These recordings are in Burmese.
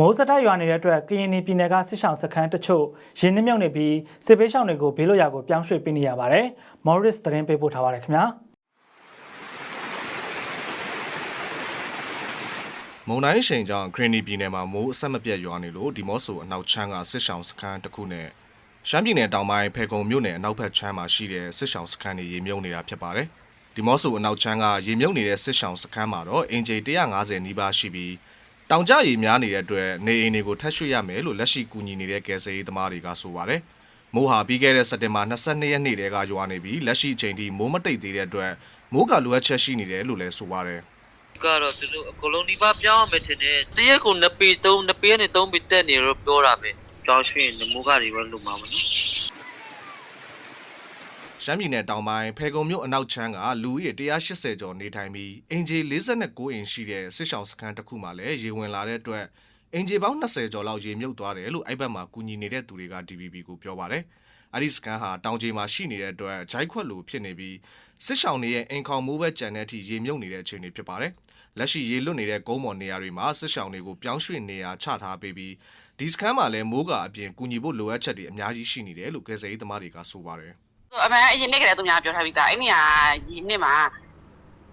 မိုးစတိုက်ရွာနေတဲ့အတွက်ကရင်ပြည်နယ်ကစစ်ဆောင်စခန်းတချို့ရင်းနှမြုပ်နေပြီးစစ်ပေးရှောင်တွေကိုဘေးလွတ်ရာကိုပြောင်းရွှေ့ပေးနေရပါတယ်။ Morris သတင်းပေးပို့ထားပါတယ်ခင်ဗျာ။မုန်တိုင်းရှိန်ကြောင့်ဂရနီပြည်နယ်မှာမိုးအဆက်မပြတ်ရွာနေလို့ဒီမော့ဆိုအနောက်ချမ်းကစစ်ဆောင်စခန်းတစ်ခုနဲ့ရှမ်းပြည်နယ်တောင်ပိုင်းဖေကုံမြို့နယ်အနောက်ဘက်ချမ်းမှာရှိတဲ့စစ်ဆောင်စခန်းတွေရေမြုပ်နေတာဖြစ်ပါတယ်။ဒီမော့ဆိုအနောက်ချမ်းကရေမြုပ်နေတဲ့စစ်ဆောင်စခန်းမှာတော့အင်ဂျီ150နီးပါးရှိပြီး တောင်ကျရေများနေတဲ့အတွက်နေအိမ်တွေကိုထပ်ရွှေ့ရမယ်လို့လက်ရှိကူညီနေတဲ့ကယ်ဆယ်ရေးသမားတွေကဆိုပါတယ်။မိုးဟာပြီးခဲ့တဲ့စက်တင်ဘာ22ရက်နေ့တည်းကရွာနေပြီးလက်ရှိအချိန်ထိမိုးမတိတ်သေးတဲ့အတွက်မိုးကလိုအပ်ချက်ရှိနေတယ်လို့လည်းဆိုပါတယ်။ကတော့သူတို့အကုန်လုံးဒီပါပြောင်းအောင်ပဲထင်တယ်တရက်ကို2ပေ3 2ပေနဲ့3ပေတက်နေတော့ပြောတာပဲကြောင်းရွှေ့နမိုးကတွေပဲလုံမှာမလို့ ရှမ်းပြည်နယ်တောင်ပိုင်းဖေကုံမြို့အနောက်ချမ်းကလူဦးရေ180ကျော်နေထိုင်ပြီးအင်ဂျီ49အိမ်ရှိတဲ့စစ်ဆောင်စခန်းတစ်ခုမှလည်းရေဝင်လာတဲ့အတွက်အင်ဂျီပေါင်း20ကျော်လောက်ရေမြုပ်သွားတယ်လို့အဲ့ဘက်မှာကူညီနေတဲ့သူတွေက DVB ကိုပြောပါတယ်။အဲ့ဒီစခန်းဟာတောင်ကြီးမှာရှိနေတဲ့အတွက်ဂျိုက်ခွက်လိုဖြစ်နေပြီးစစ်ဆောင်တွေရဲ့အိမ်ခေါင်မိုးပဲကြံတဲ့အထိရေမြုပ်နေတဲ့အခြေအနေဖြစ်ပါတယ်။လက်ရှိရေလွတ်နေတဲ့ကုန်းပေါ်နေရာတွေမှာစစ်ဆောင်တွေကိုပြောင်းရွှေ့နေရာချထားပေးပြီးဒီစခန်းမှာလည်းမိုးကအပြင်ကူညီဖို့လိုအပ်ချက်တွေအများကြီးရှိနေတယ်လို့ကယ်ဆယ်ရေးသမားတွေကဆိုပါတယ်။ အမှန်အရင်နေ့ကလေးသူများပြောထားပြီးသားအဲ့နေရာဒီနှစ်မှာ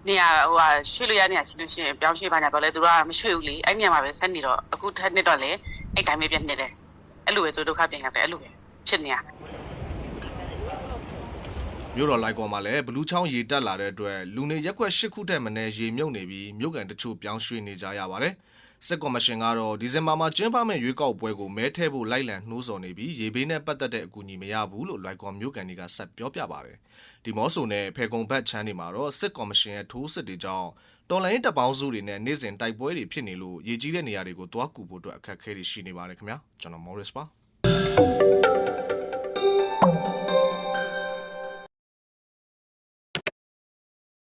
နေရာဟိုဟာရွှေ့လို့ရနေရရှိလို့ရှိရင်ပြောင်းရွှေ့ပါညာပြောလဲသူတို့ကမရွှေ့ဘူးလေအဲ့နေရာမှာပဲဆက်နေတော့အခုထက်နှစ်တော့လေအဲ့တိုင်းပဲပြတ်နေတယ်အဲ့လိုပဲသူဒုက္ခပြန်ရတယ်အဲ့လိုပဲဖြစ်နေရမြို့တော်လိုက်ကော်မှာလည်းဘလူးချောင်းရေတက်လာတဲ့အတွက်လူနေရက်ကွက်၈ခုတက်မနေရေမြုပ်နေပြီးမြို့ကန်တချို့ပြောင်းရွှေ့နေကြရပါတယ်။ စစ်ကော်မရှင်ကတော့ဒီဇင်ဘာမှာကျင်းပမယ့်ရွေးကောက်ပွဲကိုမဲထဲဖို့လိုက်လံနှိုးဆော်နေပြီးရေဘေးနဲ့ပတ်သက်တဲ့အကူအညီမရဘူးလို့လိုက်ကော်မြို့ကန်တွေကဆက်ပြောပြပါတယ်။ဒီမော့ဆိုနဲ့ဖေကုံဘတ်ချမ်းတွေမှာတော့စစ်ကော်မရှင်ရဲ့ထိုးစစ်တွေကြောင့်တော်လိုင်းတပ်ပေါင်းစုတွေနဲ့နေ့စဉ်တိုက်ပွဲတွေဖြစ်နေလို့ရေကြီးတဲ့နေရာတွေကိုတွားကူဖို့အတွက်အခက်အခဲတွေရှိနေပါတယ်ခင်ဗျာကျွန်တော် Morris ပါ